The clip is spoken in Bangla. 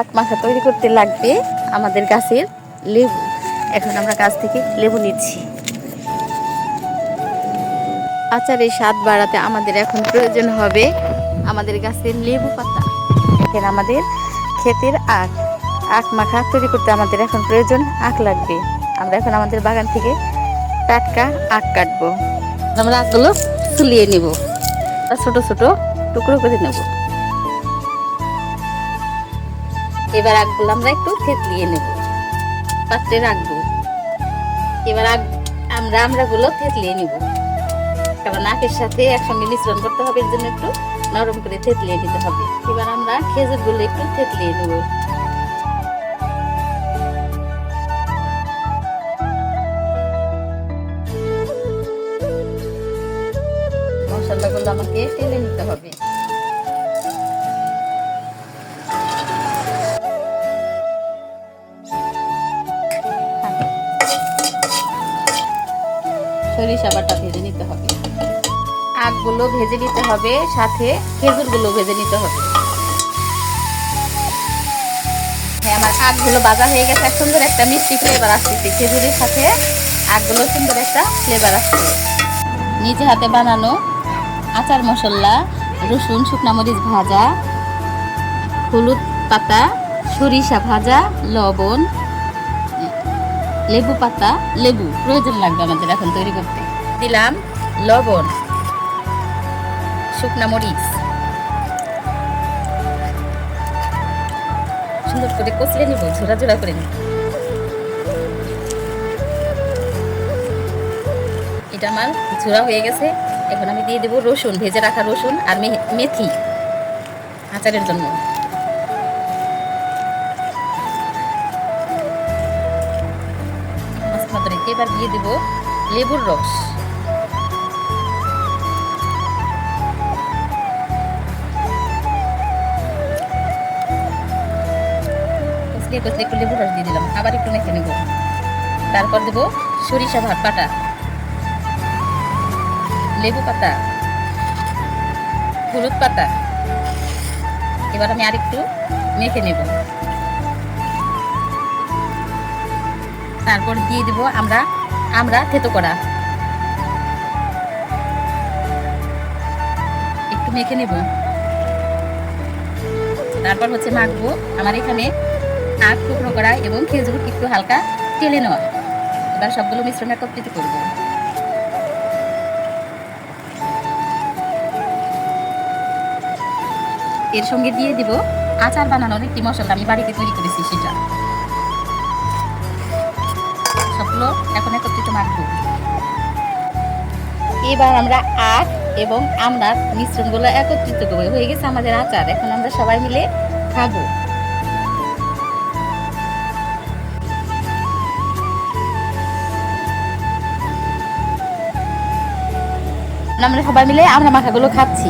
আখ মাখা তৈরি করতে লাগবে আমাদের গাছের লেবু। এখন আমরা গাছ থেকে লেবু নিচ্ছি। আচারের স্বাদ বাড়াতে আমাদের এখন প্রয়োজন হবে আমাদের গাছের লেবু পাতা। এখন আমাদের ক্ষেতের আখ। আখ মাখা তৈরি করতে আমাদের এখন প্রয়োজন আখ লাগবে। আমরা এখন আমাদের বাগান থেকে টাটকা আখ কাটবো। আমরা আখগুলো চুলিয়ে নেব। ছোট ছোট টুকরো করে নেব। এবার আগগুলো আমরা একটু থেতলিয়ে নেব। পাত্রে রাখব। এবার আগ আমরা আমরাগুলো থেতলিয়ে নেব। কারণ আখের সাথে একসঙ্গে মিশ্রণ করতে হবে, এর জন্য একটু নরম করে থেতলিয়ে নিতে হবে। এবার আমরা খেজুরগুলো একটু থেতলিয়ে নেব। মশলাগুলো আমাকে টেলে নিতে হবে। সরিষা বাটা ভেজে নিতে হবে। আখগুলো ভেজে নিতে হবে, সাথে খেজুরগুলো ভেজে নিতে হবে। হ্যাঁ আমার আখগুলো ভাজা হয়ে গেছে সুন্দর একটা মিষ্টি ফ্লেভার আসতেছে খেজুরের সাথে। আখগুলো সুন্দর একটা ফ্লেভার আসছে নিজে হাতে বানানো আচার মশলা, রসুন, শুকনা মরিচ ভাজা, হলুদ পাতা, সরিষা ভাজা, লবণ লেবু পাতা, লেবু, প্রয়োজন লাগবে আমাদের এখন তৈরি করতে। দিলাম লবণ, শুকনা মরিচ। সুন্দর করে কচলে নিব ঝোড়া ঝোড়া করে নিব। এটা আমার ঝোড়া হয়ে গেছে। এখন আমি দিয়ে দেবো রসুন, ভেজে রাখা রসুন আর মেথি আচারের জন্য। রেখে এবার দিয়ে দেবো লেবুর রস। কচলে কচলে একটু লেবুর রস দিয়ে দিলাম। আবার একটু মেখে নেব। তারপর দেবো সরিষা ভাত পাটা লেবু পাতা। হলুদ পাতা। এবার আমি আরেকটু মেখে নেব। তারপর দিয়ে দিব আমরা আমরা থেতো করা। একটু মেখে নেব। তারপর হচ্ছে মাখবো আমার এখানে আখ টুকরো করা এবং খেজুর একটু হালকা টেলে নেওয়া। এবার সবগুলো মিশ্রণ একত্রিত করব। এর সঙ্গে দিয়ে দিব আচার বানানোর একটি মশলা। আমি বাড়িতে তৈরি করেছি সেটা। সবগুলো এখন একত্রিত মাখবো। এবার আমরা আখ এবং আমরা মিশ্রণগুলো একত্রিত করব। হয়ে গেছে আমাদের আচার। এখন আমরা সবাই মিলে খাব। আমরা সবাই মিলে আমরা মাখাগুলো খাচ্ছি।